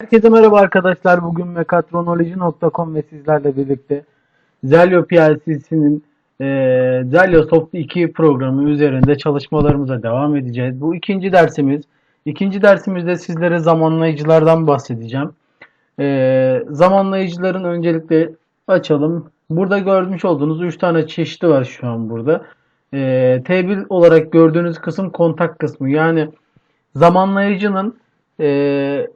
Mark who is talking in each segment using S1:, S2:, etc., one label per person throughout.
S1: Herkese merhaba arkadaşlar. Bugün mekatronoloji.com ve sizlerle birlikte Zelio PLC'sinin eee Zelio Soft 2 programı üzerinde çalışmalarımıza devam edeceğiz. Bu ikinci dersimiz. İkinci dersimizde sizlere zamanlayıcılardan bahsedeceğim. Eee, zamanlayıcıların öncelikle açalım. Burada görmüş olduğunuz 3 tane çeşidi var şu an burada. Eee T1 olarak gördüğünüz kısım kontak kısmı. Yani zamanlayıcının eee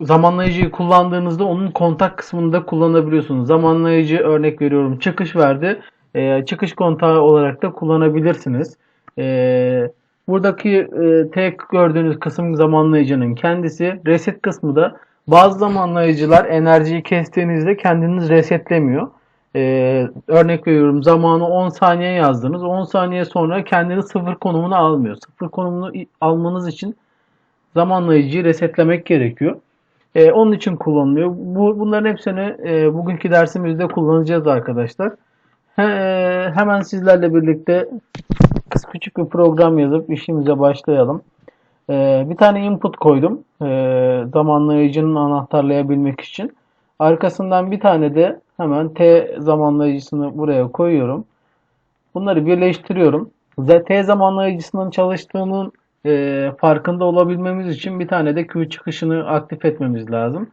S1: zamanlayıcıyı kullandığınızda onun kontak kısmında kullanabiliyorsunuz. Zamanlayıcı örnek veriyorum çıkış verdi. Ee, çıkış kontağı olarak da kullanabilirsiniz. Ee, buradaki e, tek gördüğünüz kısım zamanlayıcının kendisi. Reset kısmı da bazı zamanlayıcılar enerjiyi kestiğinizde kendiniz resetlemiyor. Ee, örnek veriyorum zamanı 10 saniye yazdınız. 10 saniye sonra kendini sıfır konumuna almıyor. Sıfır konumunu almanız için zamanlayıcıyı resetlemek gerekiyor. E, onun için kullanılıyor. Bu, bunların hepsini e, bugünkü dersimizde kullanacağız arkadaşlar. E, hemen sizlerle birlikte küçük bir program yazıp işimize başlayalım. E, bir tane input koydum. E, zamanlayıcının anahtarlayabilmek için. Arkasından bir tane de hemen T zamanlayıcısını buraya koyuyorum. Bunları birleştiriyorum. T zamanlayıcısının çalıştığının e, farkında olabilmemiz için bir tane de Q çıkışını aktif etmemiz lazım.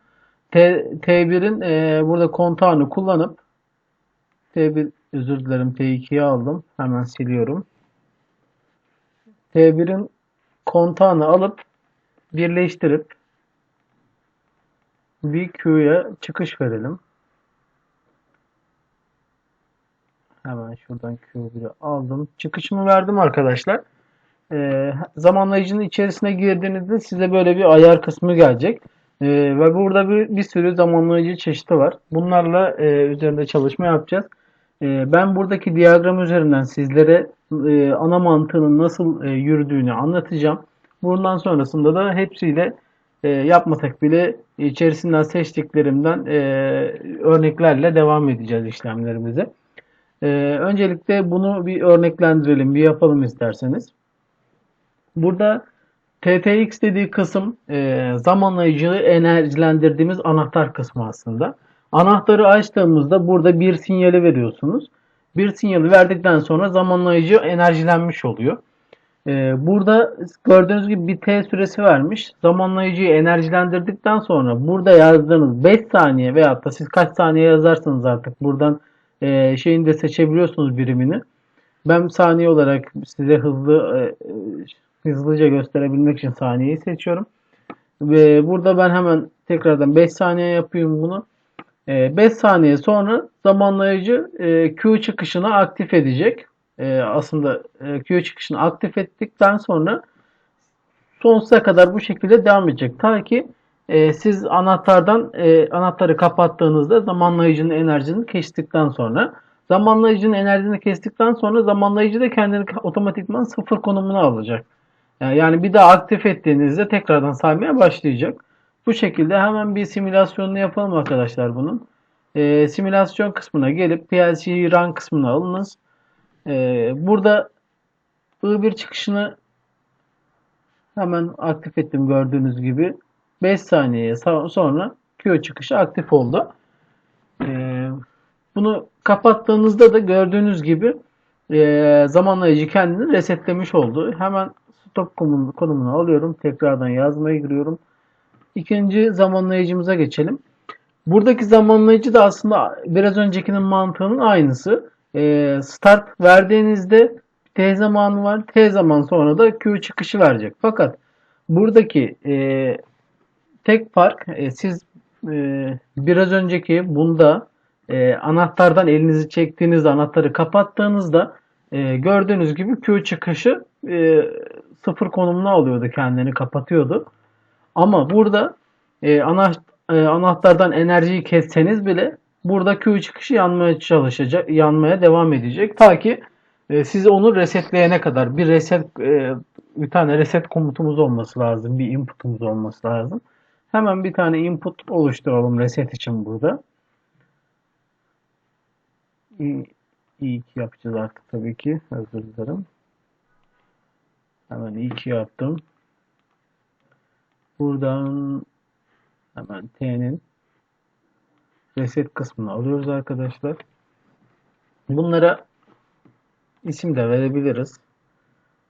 S1: T, T1'in e, burada kontağını kullanıp T1 özür dilerim T2'yi aldım. Hemen siliyorum. T1'in kontağını alıp birleştirip bir Q'ya çıkış verelim. Hemen şuradan Q1'i aldım. Çıkışımı verdim arkadaşlar e, zamanlayıcının içerisine girdiğinizde size böyle bir ayar kısmı gelecek. E, ve burada bir, bir sürü zamanlayıcı çeşidi var. Bunlarla e, üzerinde çalışma yapacağız. E, ben buradaki diyagram üzerinden sizlere e, ana mantığının nasıl e, yürüdüğünü anlatacağım. Bundan sonrasında da hepsiyle e, yapmasak bile içerisinden seçtiklerimden e, örneklerle devam edeceğiz işlemlerimize. E, öncelikle bunu bir örneklendirelim, bir yapalım isterseniz. Burada TTX dediği kısım e, zamanlayıcıyı enerjilendirdiğimiz anahtar kısmı aslında. Anahtarı açtığımızda burada bir sinyali veriyorsunuz. Bir sinyali verdikten sonra zamanlayıcı enerjilenmiş oluyor. E, burada gördüğünüz gibi bir T süresi vermiş. Zamanlayıcıyı enerjilendirdikten sonra burada yazdığınız 5 saniye veyahut da siz kaç saniye yazarsanız artık buradan e, şeyini de seçebiliyorsunuz birimini. Ben saniye olarak size hızlı e, hızlıca gösterebilmek için saniyeyi seçiyorum. Ve burada ben hemen tekrardan 5 saniye yapıyorum bunu. 5 ee, saniye sonra zamanlayıcı e, Q çıkışını aktif edecek. Ee, aslında e, Q çıkışını aktif ettikten sonra sonsuza kadar bu şekilde devam edecek. Ta ki e, siz anahtardan anahtarı kapattığınızda zamanlayıcının enerjisini kestikten sonra zamanlayıcının enerjisini kestikten sonra zamanlayıcı da kendini otomatikman sıfır konumuna alacak. Yani bir daha aktif ettiğinizde tekrardan saymaya başlayacak. Bu şekilde hemen bir simülasyonunu yapalım arkadaşlar bunun. E, simülasyon kısmına gelip PLC run kısmına alınız. E, burada I1 çıkışını hemen aktif ettim gördüğünüz gibi. 5 saniye sonra Q çıkışı aktif oldu. E, bunu kapattığınızda da gördüğünüz gibi e, zamanlayıcı kendini resetlemiş oldu. Hemen stop konumunu alıyorum. Tekrardan yazmaya giriyorum. İkinci zamanlayıcımıza geçelim. Buradaki zamanlayıcı da aslında biraz öncekinin mantığının aynısı. Ee, start verdiğinizde T zamanı var. T zaman sonra da Q çıkışı verecek. Fakat buradaki e, tek fark e, siz e, biraz önceki bunda anahtardan elinizi çektiğinizde anahtarı kapattığınızda gördüğünüz gibi Q çıkışı e, sıfır konumuna alıyordu kendini kapatıyordu. Ama burada e, ana, e, anahtardan enerjiyi kesseniz bile burada Q çıkışı yanmaya çalışacak, yanmaya devam edecek. Ta ki e, siz onu resetleyene kadar bir reset e, bir tane reset komutumuz olması lazım. Bir inputumuz olması lazım. Hemen bir tane input oluşturalım reset için burada. İyi, iyi ki yapacağız artık tabii ki. Özür dilerim. Hemen iyi ki yaptım. Buradan Hemen T'nin reset kısmını alıyoruz arkadaşlar. Bunlara isim de verebiliriz.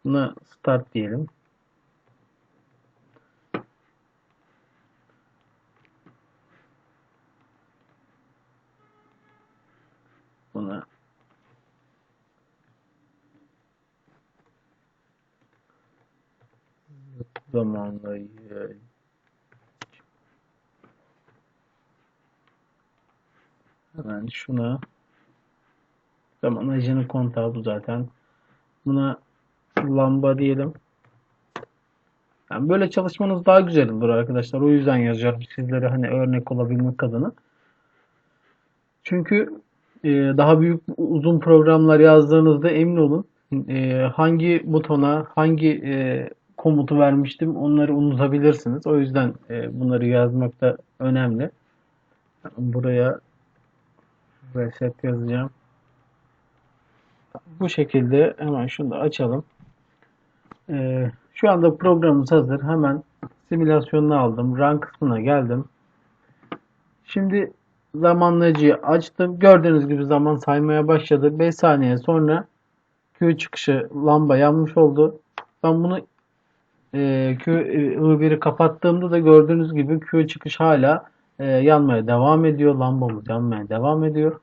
S1: Buna start diyelim. Buna zamanla hemen şuna zaman ajının kontağı bu zaten. Buna lamba diyelim. Yani böyle çalışmanız daha güzel olur arkadaşlar. O yüzden yazacağım sizlere hani örnek olabilmek adına. Çünkü e, daha büyük uzun programlar yazdığınızda emin olun e, hangi butona hangi e, komutu vermiştim onları unutabilirsiniz. O yüzden e, bunları yazmak da önemli. Buraya reset yazacağım. Bu şekilde hemen şunu da açalım. Ee, şu anda programımız hazır. Hemen simülasyonunu aldım. Run kısmına geldim. Şimdi zamanlayıcıyı açtım. Gördüğünüz gibi zaman saymaya başladı. 5 saniye sonra Q çıkışı lamba yanmış oldu. Ben bunu e, Q I1'i kapattığımda da gördüğünüz gibi Q çıkış hala e, yanmaya devam ediyor. Lambamız yanmaya devam ediyor.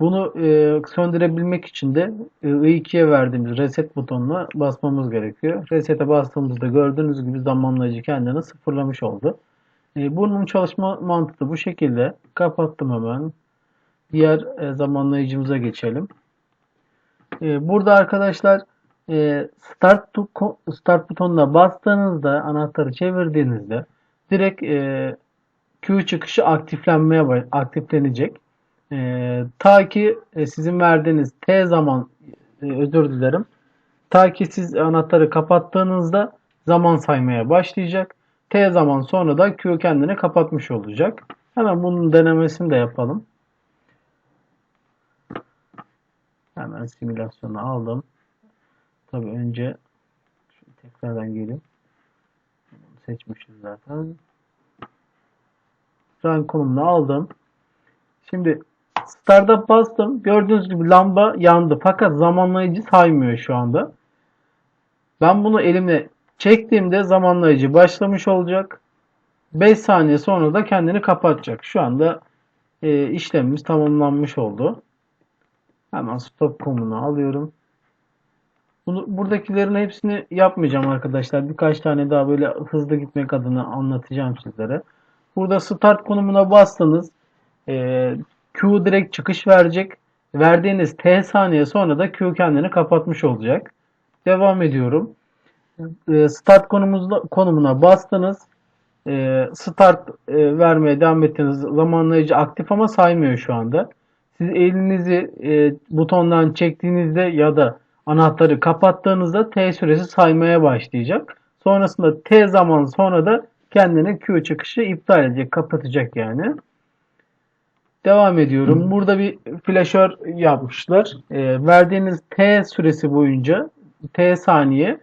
S1: Bunu e, söndürebilmek için de e, I2'ye verdiğimiz reset butonuna basmamız gerekiyor. Reset'e bastığımızda gördüğünüz gibi zamanlayıcı kendini sıfırlamış oldu. E, bunun çalışma mantığı bu şekilde. Kapattım hemen. Diğer e, zamanlayıcımıza geçelim. E, burada arkadaşlar e, start, start butonuna bastığınızda anahtarı çevirdiğinizde direkt e, Q çıkışı aktiflenmeye aktiflenecek. E, ta ki e, sizin verdiğiniz T zaman e, özür dilerim. Ta ki siz anahtarı kapattığınızda zaman saymaya başlayacak. T zaman sonra da Q kendini kapatmış olacak. Hemen bunun denemesini de yapalım. Hemen simülasyonu aldım. Tabi önce tekrardan gelin. Seçmişiz zaten. Run konumunu aldım. Şimdi Start'a bastım. Gördüğünüz gibi lamba yandı. Fakat zamanlayıcı saymıyor şu anda. Ben bunu elimle çektiğimde zamanlayıcı başlamış olacak. 5 saniye sonra da kendini kapatacak. Şu anda e, işlemimiz tamamlanmış oldu. Hemen stop komunu alıyorum. Bunu, buradakilerin hepsini yapmayacağım arkadaşlar. Birkaç tane daha böyle hızlı gitmek adına anlatacağım sizlere. Burada start konumuna bastınız. E, Q direkt çıkış verecek. Verdiğiniz T saniye sonra da Q kendini kapatmış olacak. Devam ediyorum. Ee, start konumuzda, konumuna bastınız. Ee, start e, vermeye devam ettiğiniz zamanlayıcı aktif ama saymıyor şu anda. Siz elinizi e, butondan çektiğinizde ya da anahtarı kapattığınızda T süresi saymaya başlayacak. Sonrasında T zaman sonra da kendini Q çıkışı iptal edecek, kapatacak yani. Devam ediyorum. Burada bir flaşör yapmışlar. E, verdiğiniz T süresi boyunca T saniye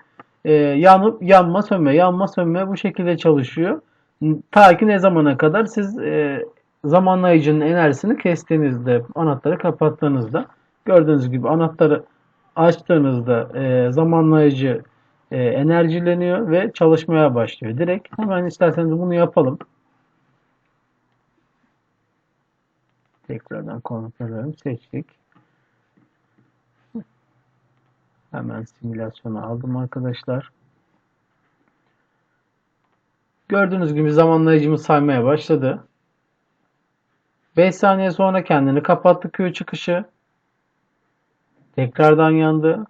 S1: e, yanıp yanma sönme yanma sönme bu şekilde çalışıyor. Ta ki ne zamana kadar siz e, zamanlayıcının enerjisini kestiğinizde anahtarı kapattığınızda gördüğünüz gibi anahtarı açtığınızda e, zamanlayıcı e, enerjileniyor ve çalışmaya başlıyor. Direkt hemen isterseniz bunu yapalım. Tekrardan kontrolörüm seçtik. Hemen simülasyonu aldım arkadaşlar. Gördüğünüz gibi zamanlayıcımız saymaya başladı. 5 saniye sonra kendini kapattı Q çıkışı. Tekrardan yandı.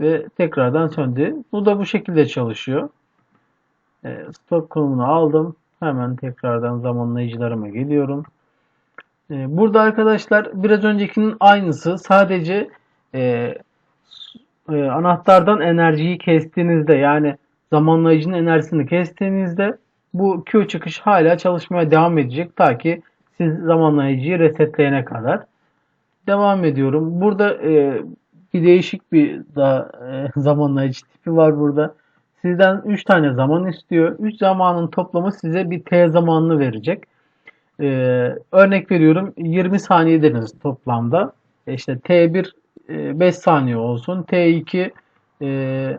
S1: Ve tekrardan söndü. Bu da bu şekilde çalışıyor. E, stop konumunu aldım. Hemen tekrardan zamanlayıcılarıma geliyorum. Ee, burada arkadaşlar biraz öncekinin aynısı. Sadece e, e, anahtardan enerjiyi kestiğinizde yani zamanlayıcının enerjisini kestiğinizde bu Q çıkış hala çalışmaya devam edecek ta ki siz zamanlayıcıyı resetleyene kadar. Devam ediyorum. Burada e, bir değişik bir daha e, zamanlayıcı tipi var burada. Sizden 3 tane zaman istiyor. 3 zamanın toplamı size bir T zamanını verecek. Ee, örnek veriyorum 20 saniye dediniz toplamda. E İşte T1 e, 5 saniye olsun. T2 e,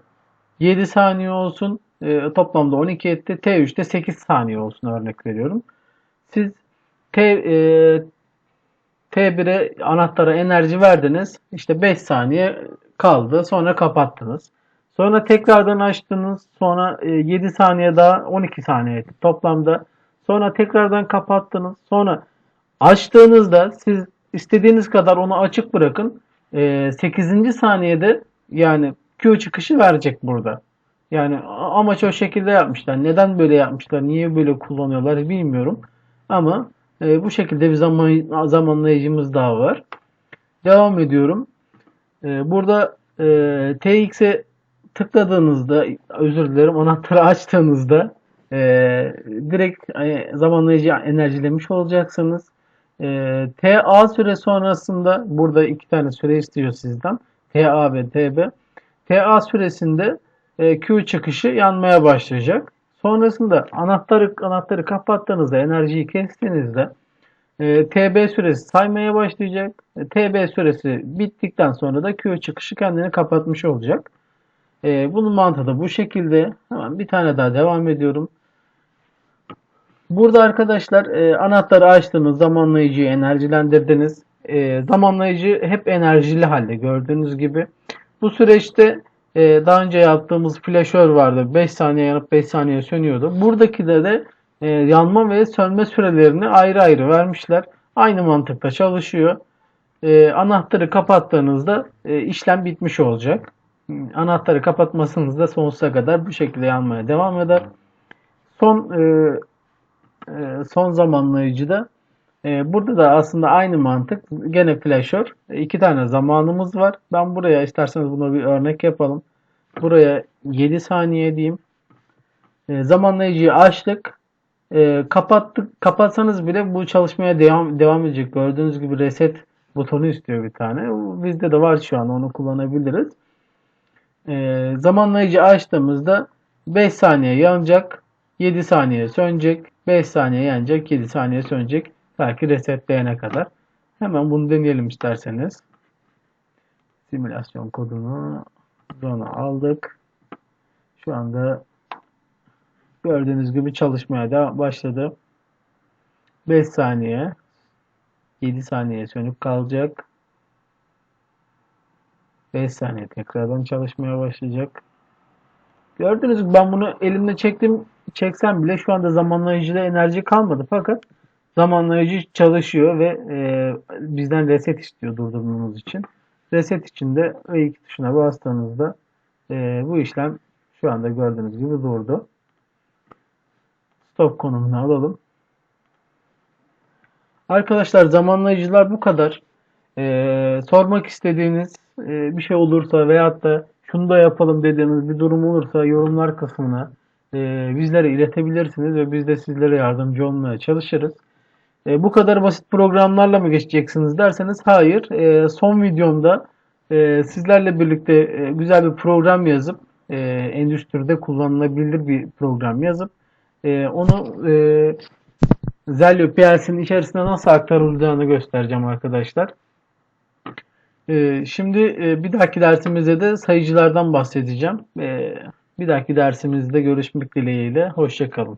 S1: 7 saniye olsun. E, toplamda 12 etti. T3'te 8 saniye olsun örnek veriyorum. Siz T, e, T1'e anahtara enerji verdiniz. İşte 5 saniye kaldı. Sonra kapattınız. Sonra tekrardan açtınız. Sonra e, 7 saniye daha 12 saniye toplamda. Sonra tekrardan kapattınız. Sonra açtığınızda siz istediğiniz kadar onu açık bırakın. E, 8. saniyede yani Q çıkışı verecek burada. Yani amaç o şekilde yapmışlar. Neden böyle yapmışlar? Niye böyle kullanıyorlar bilmiyorum. Ama e, bu şekilde bir zaman zamanlayıcımız daha var. Devam ediyorum. E, burada e, TX'e tıkladığınızda özür dilerim anahtarı açtığınızda e, direkt e, zamanlayıcı enerjilemiş olacaksınız. E, TA süre sonrasında burada iki tane süre istiyor sizden. TA ve TB. TA süresinde e, Q çıkışı yanmaya başlayacak. Sonrasında anahtarı anahtarı kapattığınızda enerjiyi kestiğinizde e, TB süresi saymaya başlayacak. E, TB süresi bittikten sonra da Q çıkışı kendini kapatmış olacak. E, bunun mantığı da bu şekilde. Hemen bir tane daha devam ediyorum. Burada arkadaşlar e, anahtarı açtınız, zamanlayıcıyı enerjilendirdiniz. E, zamanlayıcı hep enerjili halde gördüğünüz gibi. Bu süreçte e, daha önce yaptığımız flaşör vardı. 5 saniye yanıp 5 saniye sönüyordu. Buradaki de de e, yanma ve sönme sürelerini ayrı ayrı vermişler. Aynı mantıkta çalışıyor. E, anahtarı kapattığınızda e, işlem bitmiş olacak. Anahtarı kapatmasınız da sonsuza kadar bu şekilde yanmaya devam eder. Son e, e, son zamanlayıcıda e, burada da aslında aynı mantık. Gene flaşör. E, iki tane zamanımız var. Ben buraya isterseniz buna bir örnek yapalım. Buraya 7 saniye diyeyim. E, zamanlayıcıyı açtık. E, kapattık. Kapatsanız bile bu çalışmaya devam devam edecek. Gördüğünüz gibi reset butonu istiyor bir tane. Bizde de var şu an onu kullanabiliriz. Zamanlayıcı açtığımızda 5 saniye yanacak. 7 saniye sönecek. 5 saniye yanacak. 7 saniye sönecek. Belki resetleyene kadar. Hemen bunu deneyelim isterseniz. Simülasyon kodunu zona aldık. Şu anda gördüğünüz gibi çalışmaya da başladı. 5 saniye 7 saniye sönük kalacak. 5 saniye tekrardan çalışmaya başlayacak. Gördüğünüz gibi ben bunu elimle çektim. Çeksem bile şu anda zamanlayıcıda enerji kalmadı. Fakat zamanlayıcı çalışıyor ve e, bizden reset istiyor durdurmamız için. Reset için de E2 tuşuna bastığınızda e, bu işlem şu anda gördüğünüz gibi durdu. Stop konumunu alalım. Arkadaşlar zamanlayıcılar bu kadar. E, sormak istediğiniz e, bir şey olursa veyahut da şunu da yapalım dediğiniz bir durum olursa yorumlar kısmına e, bizlere iletebilirsiniz ve biz de sizlere yardımcı olmaya çalışırız. E, bu kadar basit programlarla mı geçeceksiniz derseniz hayır. E, son videomda e, sizlerle birlikte e, güzel bir program yazıp e, endüstride kullanılabilir bir program yazıp e, onu e, Zelio PLC'nin içerisine nasıl aktarılacağını göstereceğim arkadaşlar. E, şimdi e, bir dahaki dersimizde de sayıcılardan bahsedeceğim. E, bir dahaki dersimizde görüşmek dileğiyle. Hoşçakalın.